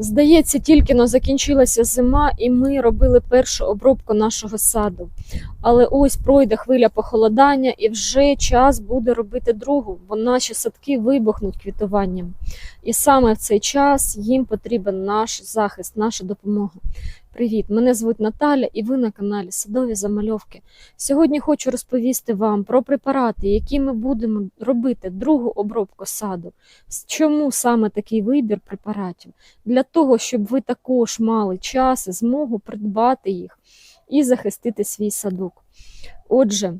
Здається, тільки но закінчилася зима, і ми робили першу обробку нашого саду. Але ось пройде хвиля похолодання, і вже час буде робити другу, бо наші садки вибухнуть квітуванням. І саме в цей час їм потрібен наш захист, наша допомога. Привіт! Мене звуть Наталя, і ви на каналі Садові Замальовки. Сьогодні хочу розповісти вам про препарати, які ми будемо робити другу обробку саду. Чому саме такий вибір препаратів? Для того, щоб ви також мали час і змогу придбати їх і захистити свій садок. Отже,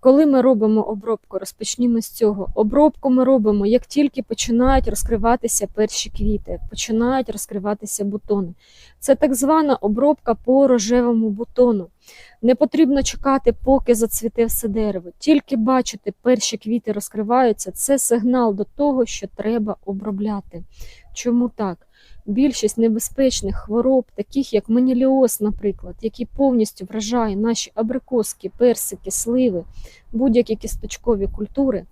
коли ми робимо обробку, розпочнімо з цього. Обробку ми робимо, як тільки починають розкриватися перші квіти, починають розкриватися бутони. Це так звана обробка по рожевому бутону. Не потрібно чекати, поки зацвіте все дерево. Тільки бачите, перші квіти розкриваються. Це сигнал до того, що треба обробляти. Чому так? Більшість небезпечних хвороб, таких як маніліоз, наприклад, який повністю вражає наші абрикоски, персики, сливи, будь-які кісточкові культури,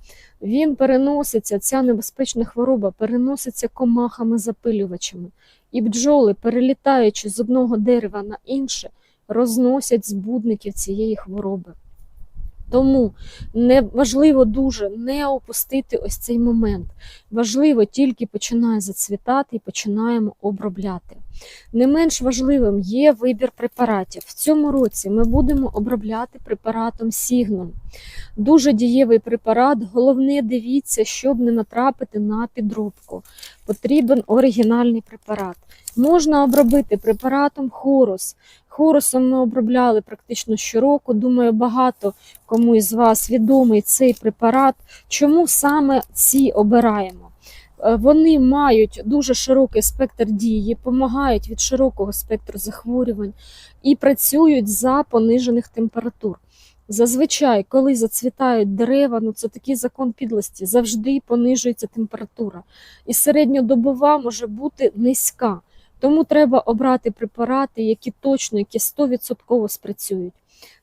він переноситься, ця небезпечна хвороба переноситься комахами-запилювачами. І бджоли, перелітаючи з одного дерева на інше, розносять збудників цієї хвороби. Тому не важливо дуже не опустити ось цей момент. Важливо тільки починає зацвітати і починаємо обробляти. Не менш важливим є вибір препаратів. В цьому році ми будемо обробляти препаратом Сігнум. Дуже дієвий препарат. Головне, дивіться, щоб не натрапити на підробку. Потрібен оригінальний препарат. Можна обробити препаратом Хорус. Хорусом ми обробляли практично щороку. Думаю, багато кому із вас відомий цей препарат. Чому саме ці обираємо? Е, Вони мають дуже широкий спектр дії, допомагають від широкого спектру захворювань і працюють за понижених температур. Зазвичай, коли зацвітають дерева, ну це такий закон підлості, завжди понижується температура. І середньодобова може бути низька. Тому треба обрати препарати, які точно, які 100% спрацюють.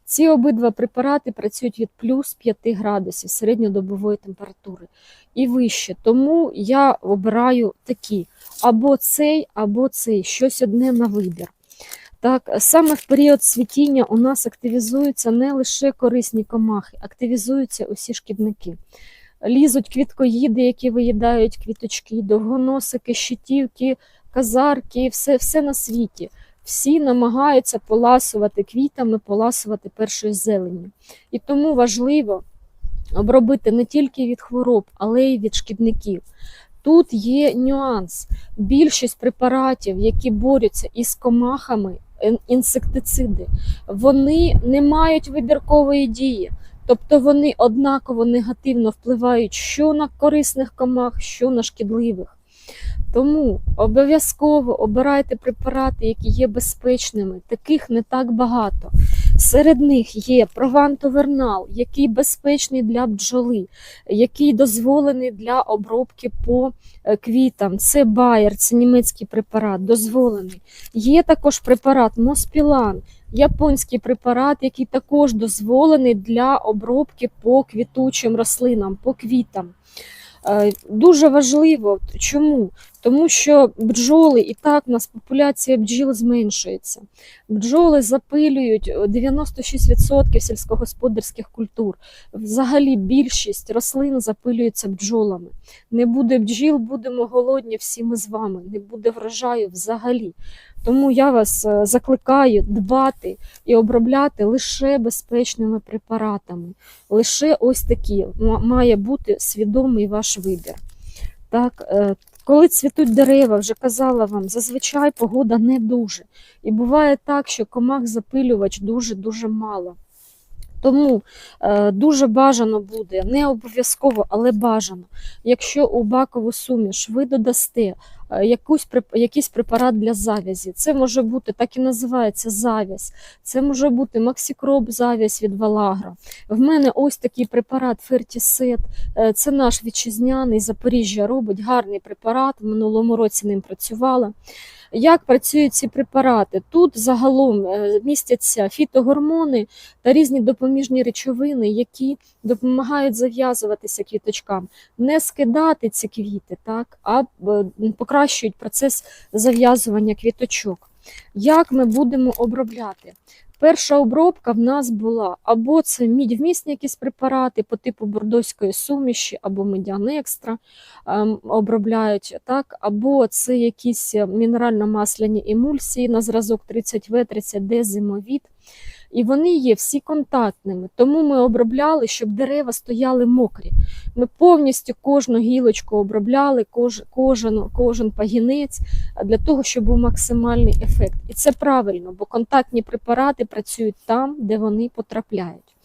Ці обидва препарати працюють від плюс 5 градусів середньодобової температури і вище. Тому я обираю такі: або цей, або цей, щось одне на вибір. Так, саме в період цвітіння у нас активізуються не лише корисні комахи, активізуються усі шкідники. Лізуть квіткоїди, які виїдають квіточки, довгоносики, щитівки, казарки, все, все на світі. Всі намагаються поласувати квітами, поласувати першою зеленню. І тому важливо обробити не тільки від хвороб, але й від шкідників. Тут є нюанс. Більшість препаратів, які борються із комахами, інсектициди, вони не мають вибіркової дії. Тобто вони однаково негативно впливають що на корисних комах, що на шкідливих. Тому обов'язково обирайте препарати, які є безпечними. Таких не так багато. Серед них є провантовернал, який безпечний для бджоли, який дозволений для обробки по е, квітам. Це Bayer, це німецький препарат, дозволений. Є також препарат Моспілан, японський препарат, який також дозволений для обробки по квітучим рослинам, по квітам. Е, Дуже важливо, чому? Тому що бджоли і так у нас популяція бджіл зменшується. Бджоли запилюють 96% сільськогосподарських культур. Взагалі більшість рослин запилюється бджолами. Не буде бджіл, будемо голодні всі ми з вами, не буде врожаю взагалі. Тому я вас е, закликаю дбати і обробляти лише безпечними препаратами. Лише ось такі має бути свідомий ваш вибір. Так, е, коли цвітуть дерева, вже казала вам, зазвичай погода не дуже. І буває так, що комах запилювач дуже-дуже мало. Тому е, дуже бажано буде, не обов'язково, але бажано, якщо у бакову суміш ви додасте якусь, преп- якийсь препарат для завязі, це може бути, так і називається завязь, це може бути максикроб завязь від Валагра. В мене ось такий препарат Фертісет, Е, Це наш вітчизняний Запоріжжя робить гарний препарат. В минулому році ним працювала. Як працюють ці препарати? Тут загалом е, містяться фітогормони та різні допоміжні речовини, які допомагають зав'язуватися квіточкам, не скидати ці квіти, так, а е, покращити покращують процес зав'язування квіточок. Як ми будемо обробляти? Перша обробка в нас була або це мідь-вмісні якісь препарати по типу бордоської суміші, або медіан екстра ем, обробляють, так, або це якісь мінерально-масляні емульсії на зразок 30В, 30Д, зимовід. І вони є всі контактними, тому ми обробляли, щоб дерева стояли мокрі. Ми повністю кожну гілочку обробляли, кож, кожен, кожен пагінець для того, щоб був максимальний ефект. І це правильно, бо контактні препарати працюють там, де вони потрапляють.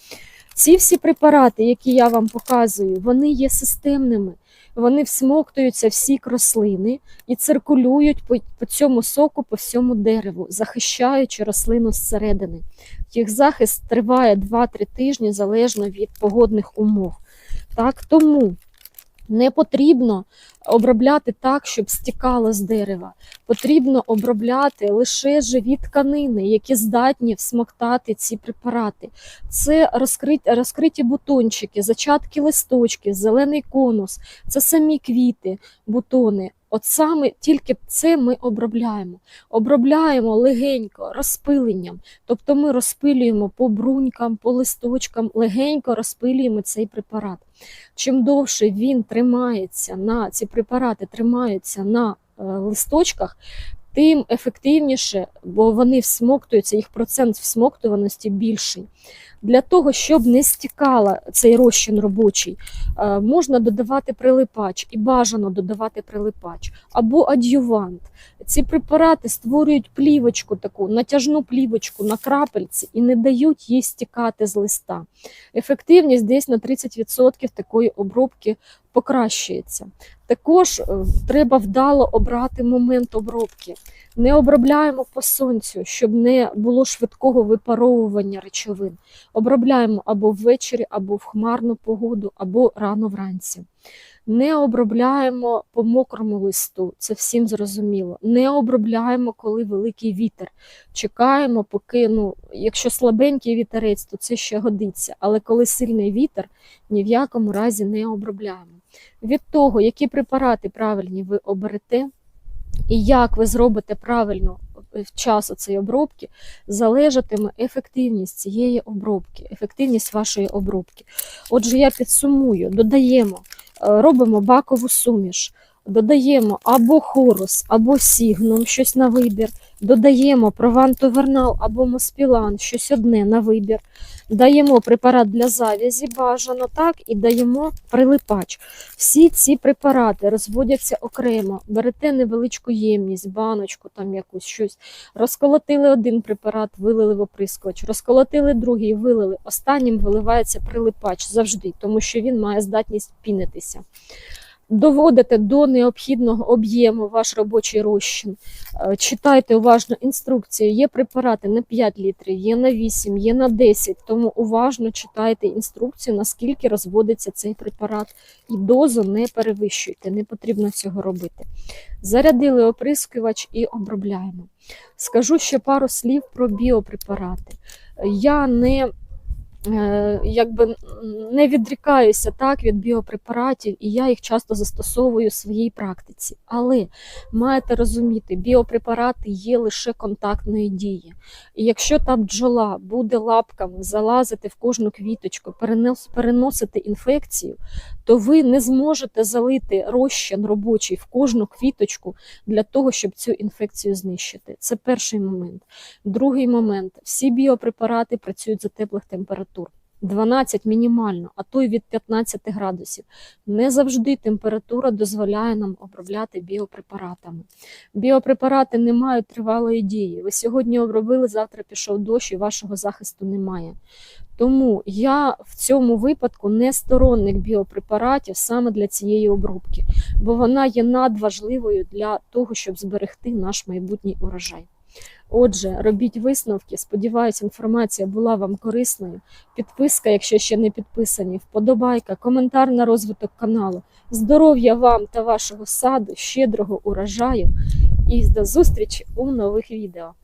Ці всі препарати, які я вам показую, вони є системними. Вони всмоктуються всі рослини і циркулюють по, по цьому соку, по всьому дереву, захищаючи рослину зсередини. Їх захист триває 2-3 тижні залежно від погодних умов. Так, тому не потрібно обробляти так, щоб стікало з дерева. Потрібно обробляти лише живі тканини, які здатні всмоктати ці препарати. Це розкриті, розкриті бутончики, зачатки листочки, зелений конус, це самі квіти, бутони. От саме тільки це ми обробляємо. Обробляємо легенько, розпиленням. Тобто ми розпилюємо по брунькам, по листочкам, легенько розпилюємо цей препарат. Чим довше він тримається на ці препарати тримаються на е, листочках, тим ефективніше, бо вони всмоктуються, їх процент всмоктуваності більший. Для того, щоб не стікала цей розчин робочий, е, можна додавати прилипач і бажано додавати прилипач або адювант. Ці препарати створюють плівочку таку, натяжну плівочку на крапельці і не дають їй стікати з листа. Ефективність десь на 30% такої обробки покращується. Також е, треба вдало обрати момент обробки. Не обробляємо по сонцю, щоб не було швидкого випаровування речовин. Обробляємо або ввечері, або в хмарну погоду, або рано вранці. Не обробляємо по мокрому листу, це всім зрозуміло. Не обробляємо, коли великий вітер. Чекаємо, поки, ну, якщо слабенький вітерець, то це ще годиться. Але коли сильний вітер, ні в якому разі не обробляємо. Від того, які препарати правильні ви оберете, і як ви зробите правильно в час цієї обробки, залежатиме ефективність цієї обробки, ефективність вашої обробки. Отже, я підсумую, додаємо, робимо бакову суміш, додаємо або хорус, або сігнум, щось на вибір, додаємо провантовернал або моспілан, щось одне на вибір. Даємо препарат для завязі, бажано так, і даємо прилипач. Всі ці препарати розводяться окремо. Берете невеличку ємність, баночку, там якусь щось. Розколотили один препарат, вилили в оприскувач, розколотили другий, вилили. Останнім виливається прилипач завжди, тому що він має здатність пінитися. Доводите до необхідного об'єму ваш робочий розчин. Е, Читайте уважно інструкцію. Є препарати на 5 літрів, є на 8, є на 10. Тому уважно читайте інструкцію, наскільки розводиться цей препарат. І дозу не перевищуйте, не потрібно цього робити. Зарядили оприскувач і обробляємо. Скажу ще пару слів про біопрепарати. Я не якби не відрікаюся так від біопрепаратів, і я їх часто застосовую в своїй практиці. Але маєте розуміти, біопрепарати є лише контактної дії. І якщо та бджола буде лапками залазити в кожну квіточку, переносити інфекцію, то ви не зможете залити розчин робочий в кожну квіточку для того, щоб цю інфекцію знищити. Це перший момент. Другий момент: всі біопрепарати працюють за теплих температур. 12 мінімально, а то й від 15 градусів. Не завжди температура дозволяє нам обробляти біопрепаратами. Біопрепарати не мають тривалої дії. Ви сьогодні обробили, завтра пішов дощ і вашого захисту немає. Тому я в цьому випадку не сторонник біопрепаратів саме для цієї обробки, бо вона є надважливою для того, щоб зберегти наш майбутній урожай. Отже, робіть висновки. Сподіваюсь, інформація була вам корисною. Підписка, якщо ще не підписані, вподобайка, коментар на розвиток каналу. Здоров'я вам та вашого саду, щедрого урожаю і до зустрічі у нових відео.